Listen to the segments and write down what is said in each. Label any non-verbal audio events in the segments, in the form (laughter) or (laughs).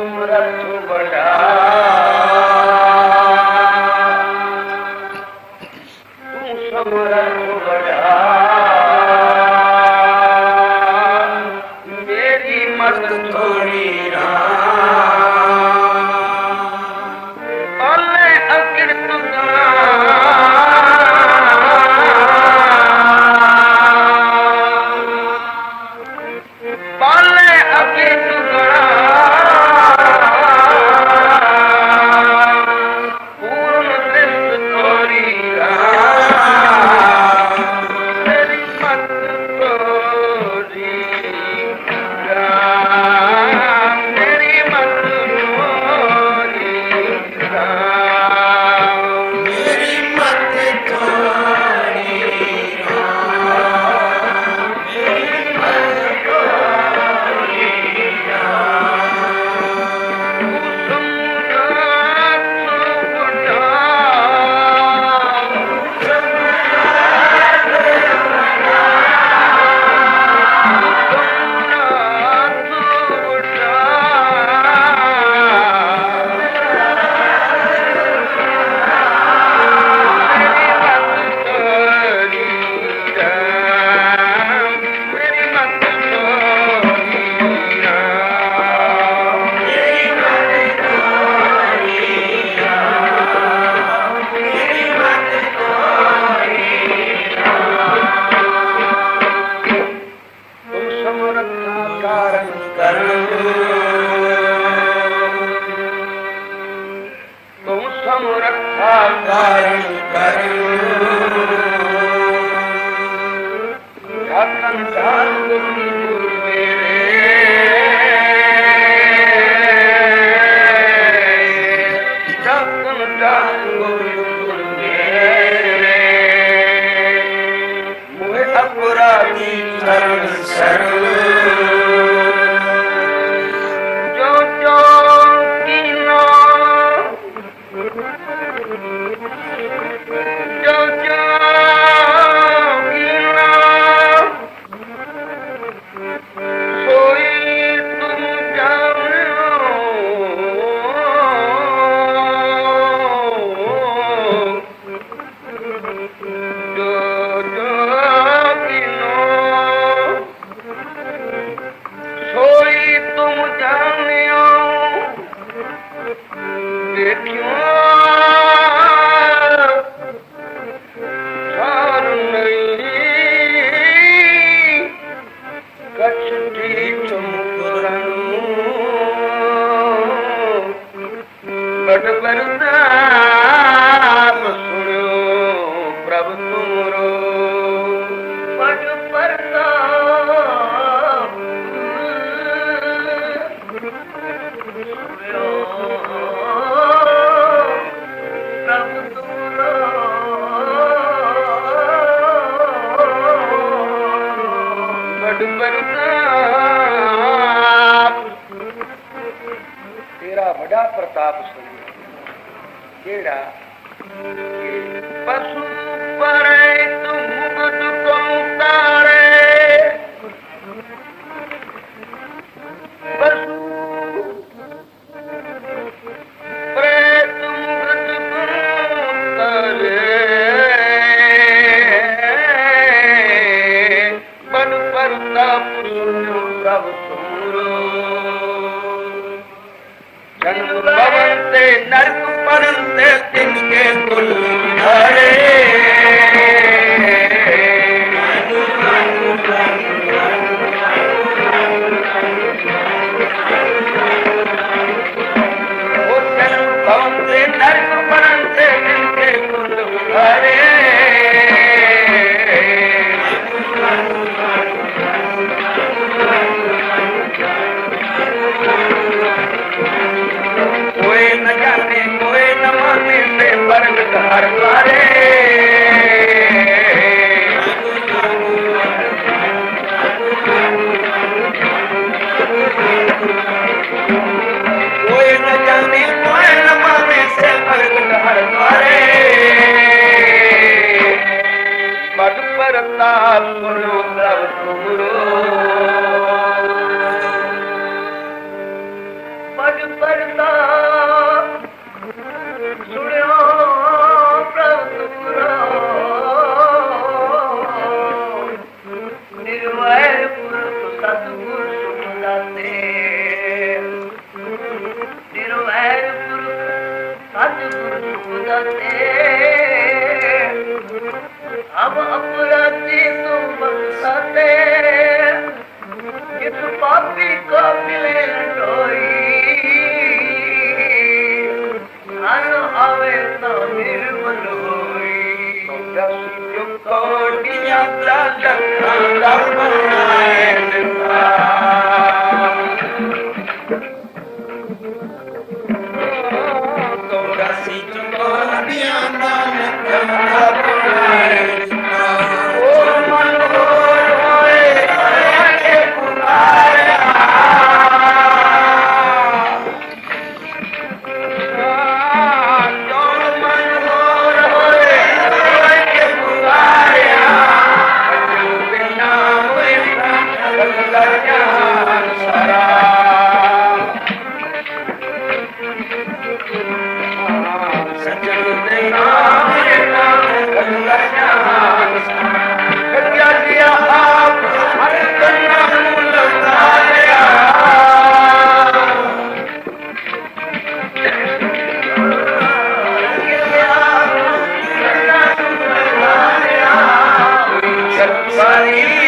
ਤੂੰ ਵੱਡਾ ਜਿਹੜਾ Thank (laughs) you. Maria.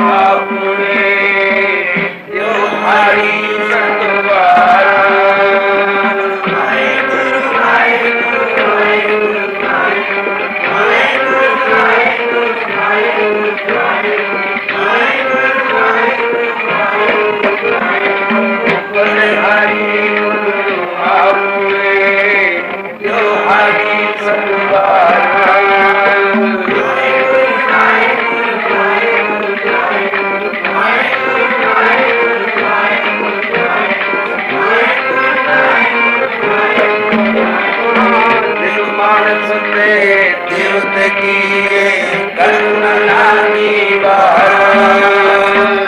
ਆਪਣੇ ਜੋ ਹਰੀ ਸੰਤਵਾਰਾ द्युत की करुण नानी बाहर।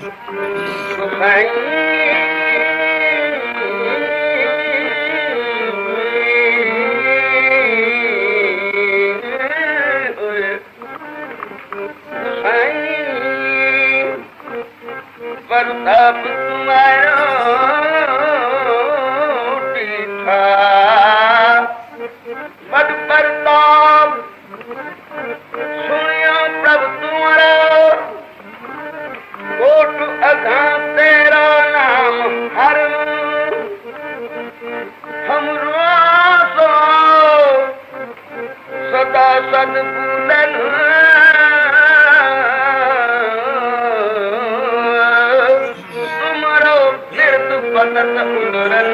Thanks. சுந்தரன்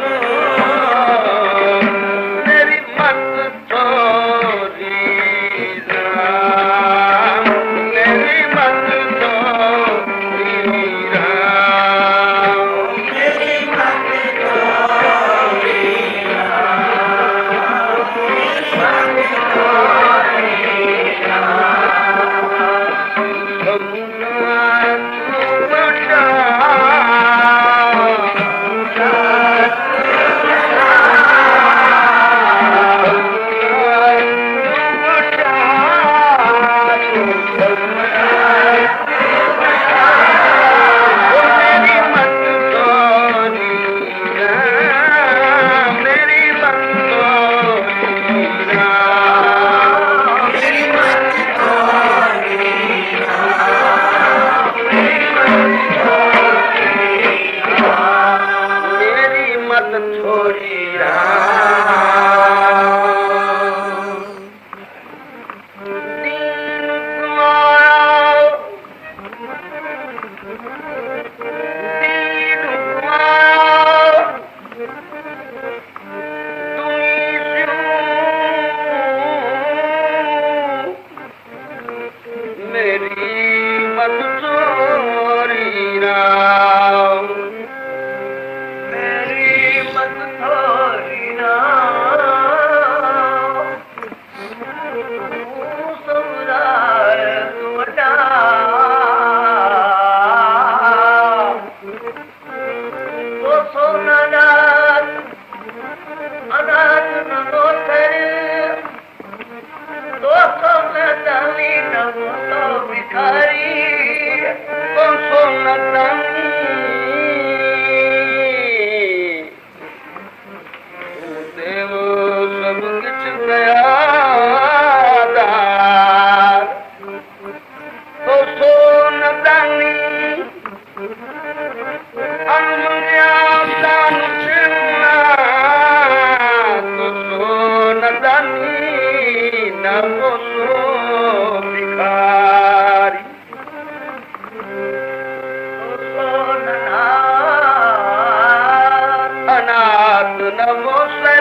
নমস্কার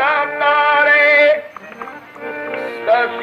रे अस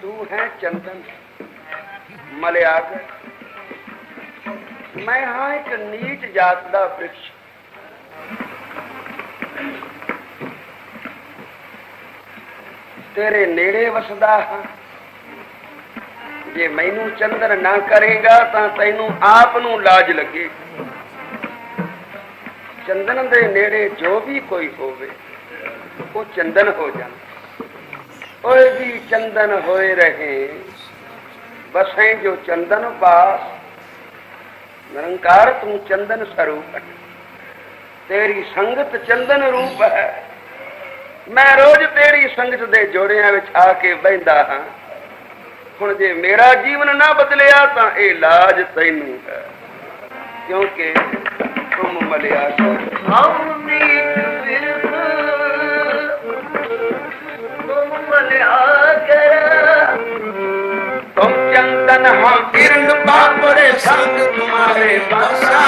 ਕਿਉਂਕਿ ਤੂੰ ਹੈ ਚੰਦਨ, ਮਲਿਆਗ। ਮੈਂ ਹਾਂ ਇੱਕ ਨੀਚ ਜਾਤ ਦਾ ਵ੍ਰਿਕਸ਼। ਤੇਰੇ ਨੇੜੇ ਵਸਦਾ ਹਾਂ। ਜੇ ਮੈਨੂੰ ਚੰਦਨ ਨਾ ਕਰੇਗਾ ਤਾਂ ਤੈਨੂੰ ਆਪ ਨੂੰ ਲਾਜ ਲੱਗੇ। ਚੰਦਨ ਦੇ ਨੇੜੇ ਜੋ ਵੀ ਕੋਈ ਹੋਵੇ, ਉਹ ਚੰਦਨ ਹੋ ਜਾਂਦਾ। ਓਏ ਵੀ ਚੰਦਨ ਹੋਏ ਰਹੇ, ਬਸੈ ਜੋ ਚੰਦਨ ਪਾਸ, ਨਿਰੰਕਾਰ ਤੂੰ ਚੰਦਨ ਸਰੂਪ ਹੈ। ਤੇਰੀ ਸੰਗਤ ਚੰਦਨ ਰੂਪ ਹੈ। ਮੈਂ ਰੋਜ਼ ਤੇਰੀ ਸੰਗਤ ਦੇ ਜੋੜਿਆਂ ਵਿੱਚ ਆ ਕੇ ਬਹਿੰਦਾ ਹਾਂ। ਹੁਣ ਜੇ ਮੇਰਾ ਜੀਵਨ ਨਾ ਬਦਲਿਆ ਤਾਂ ਇਹ ਲਾਜ ਤੈਨੂੰ ਹੈ। ਕਿਉਂਕਿ ਤੁਮ ਮਲਿਆ ਸੋ। ਅਮਰੀਤ चंदन हम किरण बापरे संग तुम्हारे बसा